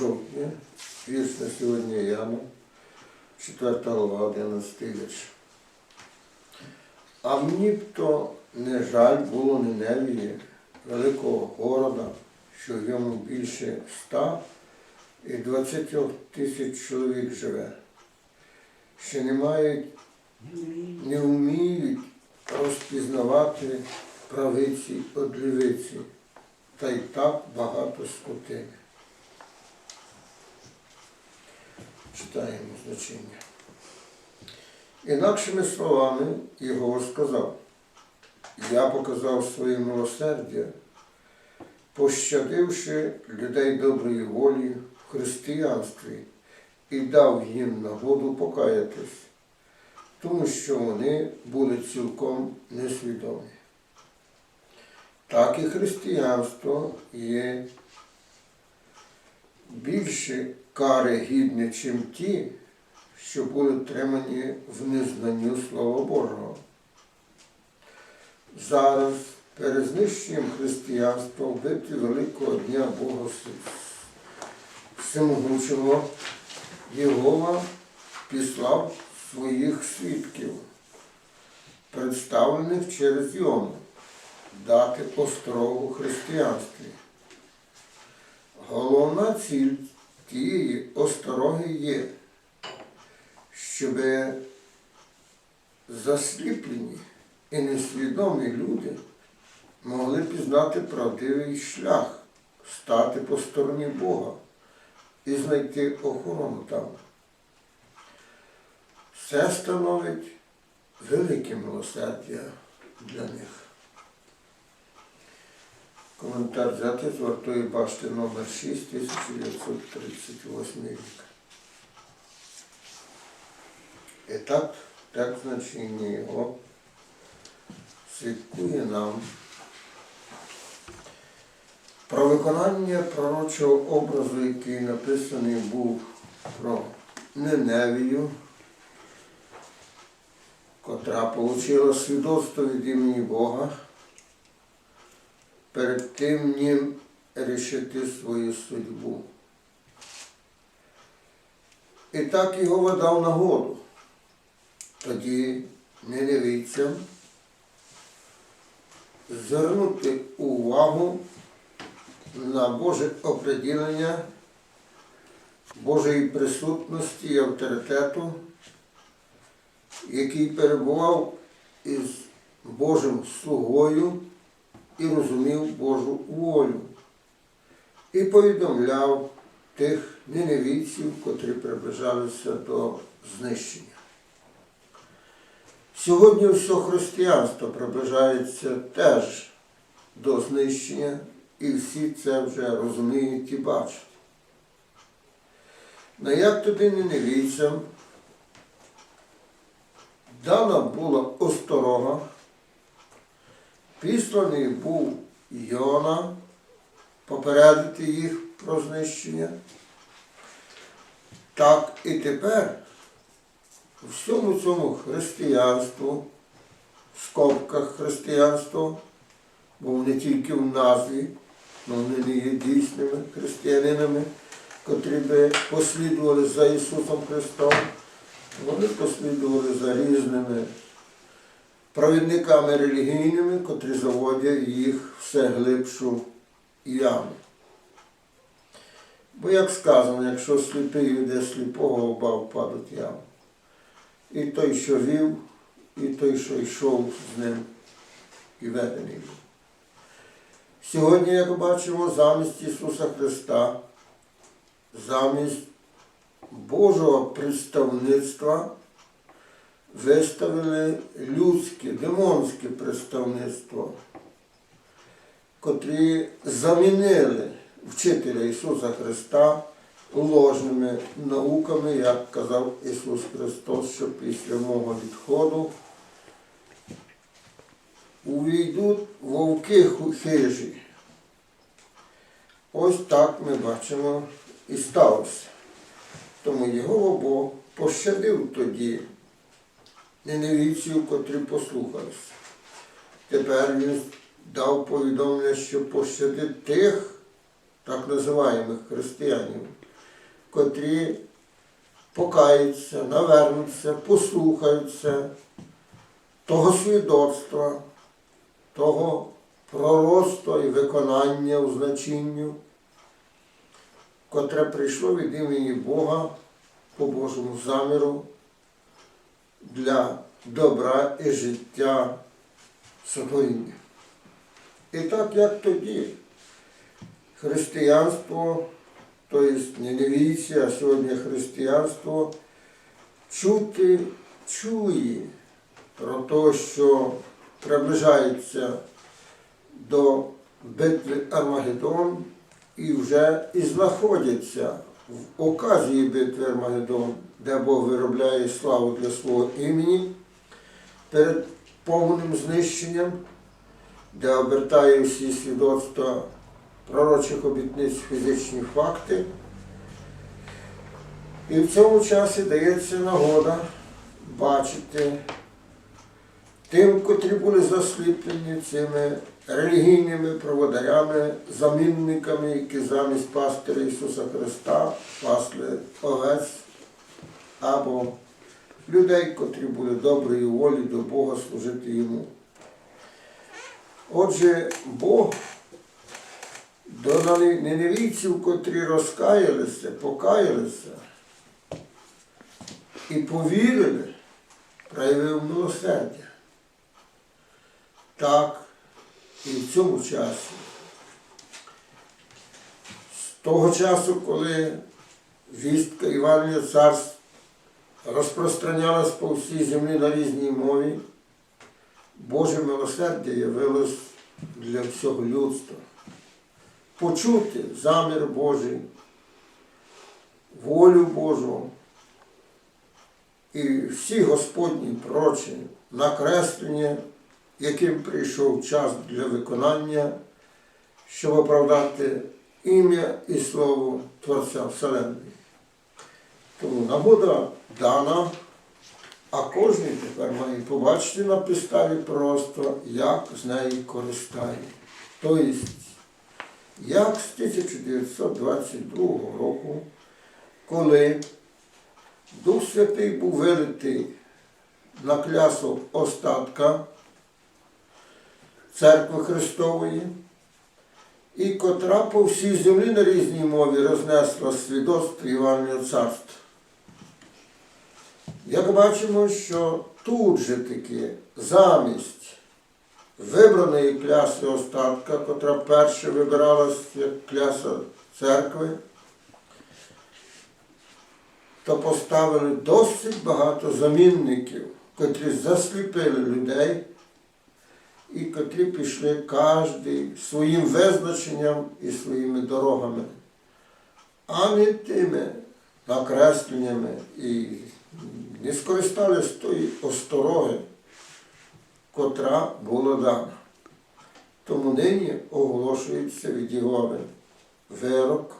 жовтня, вірш на сьогодні Яна, 4 глава, 11 вірш. А мені б то не жаль було Ниневії, великого города, що в ньому більше ста і 20 тисяч чоловік живе, що не мають, не вміють розпізнавати правиці лівиці, та й так багато скотини. Читаємо значення. Інакшими словами Єгова сказав, я показав своє милосердя, пощадивши людей доброї волі в християнстві і дав їм нагоду покаятись, тому що вони були цілком несвідомі. Так і християнство є більше кари гідне, чим ті, що були тримані в незнанню Слова Божого. Зараз перед знищенням християнства вбити великого дня Бога Всемогучого Єгова післав своїх свідків, представлених через Йому, дати острогу християнстві. Головна ціль тієї остороги є, щоб засліплені і несвідомі люди могли пізнати правдивий шлях, стати по стороні Бога і знайти охорону там. Це становить велике милосердя для них. Коментар взяти з вартої башти номер 6 1938 рік. І так, значення його свідкує нам про виконання пророчого образу, який написаний був про Неневію, котра отримала свідоцтво від імені Бога перед тим ним рішити свою судьбу. І так його дав нагоду. Тоді неневійцям звернути увагу на Боже оприділення Божої присутності і авторитету, який перебував із Божим слугою і розумів Божу волю, і повідомляв тих неневійців, котрі приближалися до знищення. Сьогодні все християнство приближається теж до знищення, і всі це вже розуміють і бачать. На як туди неневійцям дана була осторога, Післаний був Йона попередити їх про знищення. Так і тепер у всьому цьому християнству, в скобках християнства, бо вони тільки в назві, але вони не є дійсними християнинами, котрі би послідували за Ісусом Христом, вони послідували за різними провідниками релігійними, котрі заводять їх все глибшу яму. Бо, як сказано, якщо сліпий веде сліпого, оба впадуть яму. І той, що вів, і той, що йшов з ним і ведений був. Сьогодні, як бачимо, замість Ісуса Христа, замість Божого представництва виставили людське, демонське представництво, котрі замінили вчителя Ісуса Христа ложними науками, як казав Ісус Христос, що після мого відходу увійдуть вовки хижі. Ось так ми бачимо і сталося. Тому його Бог пощадив тоді ненавійців, котрі послухалися. Тепер він дав повідомлення, що пощадить тих, так називаємих християнів, котрі покаються, навернуться, послухаються того свідоцтва, того пророцтва і виконання у значенню, котре прийшло від імені Бога по Божому заміру для добра і життя сотворіння. І так як тоді християнство, тобто не невійці, а сьогодні християнство, чути чує про те, що приближається до битви Армагеддон і вже і знаходяться в оказії битви Армагеддон, де Бог виробляє славу для свого імені перед повним знищенням, де обертає всі свідоцтва пророчих обітниць фізичні факти. І в цьому часі дається нагода бачити тим, котрі були засліплені цими релігійними проводарями, замінниками, які замість пастиря Ісуса Христа пасли овець або людей, котрі були доброї волі до Бога служити йому. Отже, Бог до неневійців, котрі розкаялися, покаялися і повірили, проявив милосердя. Так і в цьому часі. З того часу, коли вістка Івангелія царств розпространялась по всій землі на різній мові, Боже милосердя явилось для всього людства. Почути замір Божий, волю Божу і всі Господні прочі накреслення, яким прийшов час для виконання, щоб оправдати ім'я і слово Творця Вселенної. Тому нагода дана, а кожен тепер має побачити на підставі просто, як з неї користає. Тобто, як з 1922 року, коли Дух Святий був вилитий на клясу остатка Церкви Христової, і котра по всій землі на різній мові рознесла свідоцтво Івангелія Царства. Як бачимо, що тут же таки замість вибраної кляси остатка, котра перше вибиралась як кляса церкви, то поставили досить багато замінників, котрі засліпили людей і котрі пішли кожен своїм визначенням і своїми дорогами, а не тими накресленнями і не скористались тої остороги, котра була дана. Тому нині оголошується від Єгови вирок,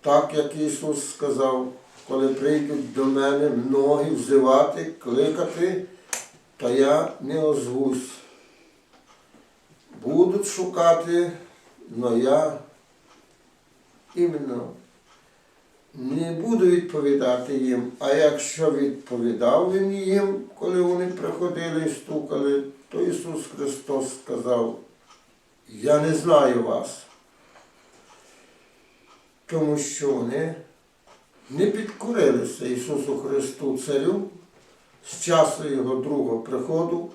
так як Ісус сказав, коли прийдуть до мене многі взивати, кликати, то я не озвусь. Будуть шукати, но я іменно не буду відповідати їм, а якщо відповідав він їм, коли вони приходили і стукали, то Ісус Христос сказав, я не знаю вас, тому що вони не підкорилися Ісусу Христу Царю з часу Його другого приходу,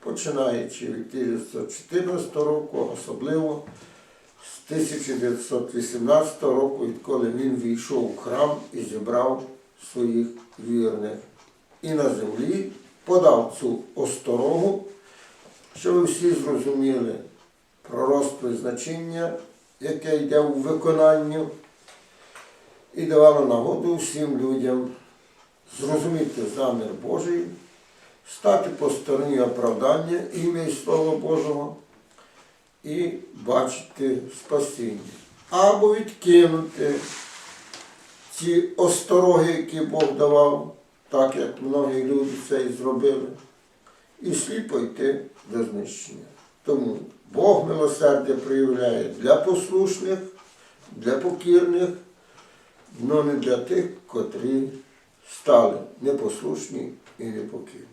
починаючи від 1914 року, особливо з 1918 року, відколи він війшов в храм і зібрав своїх вірних. І на землі подав цю осторогу, щоб ви всі зрозуміли пророцтво і значення, яке йде у виконанню, і давало нагоду всім людям зрозуміти замір Божий, стати по стороні оправдання ім'я і Слова Божого і бачити спасіння. Або відкинути ці остороги, які Бог давав, так як многі люди це і зробили, і сліпо йти до знищення. Тому Бог милосердя проявляє для послушних, для покірних, но не для тих, котрі стали непослушні і непокірні.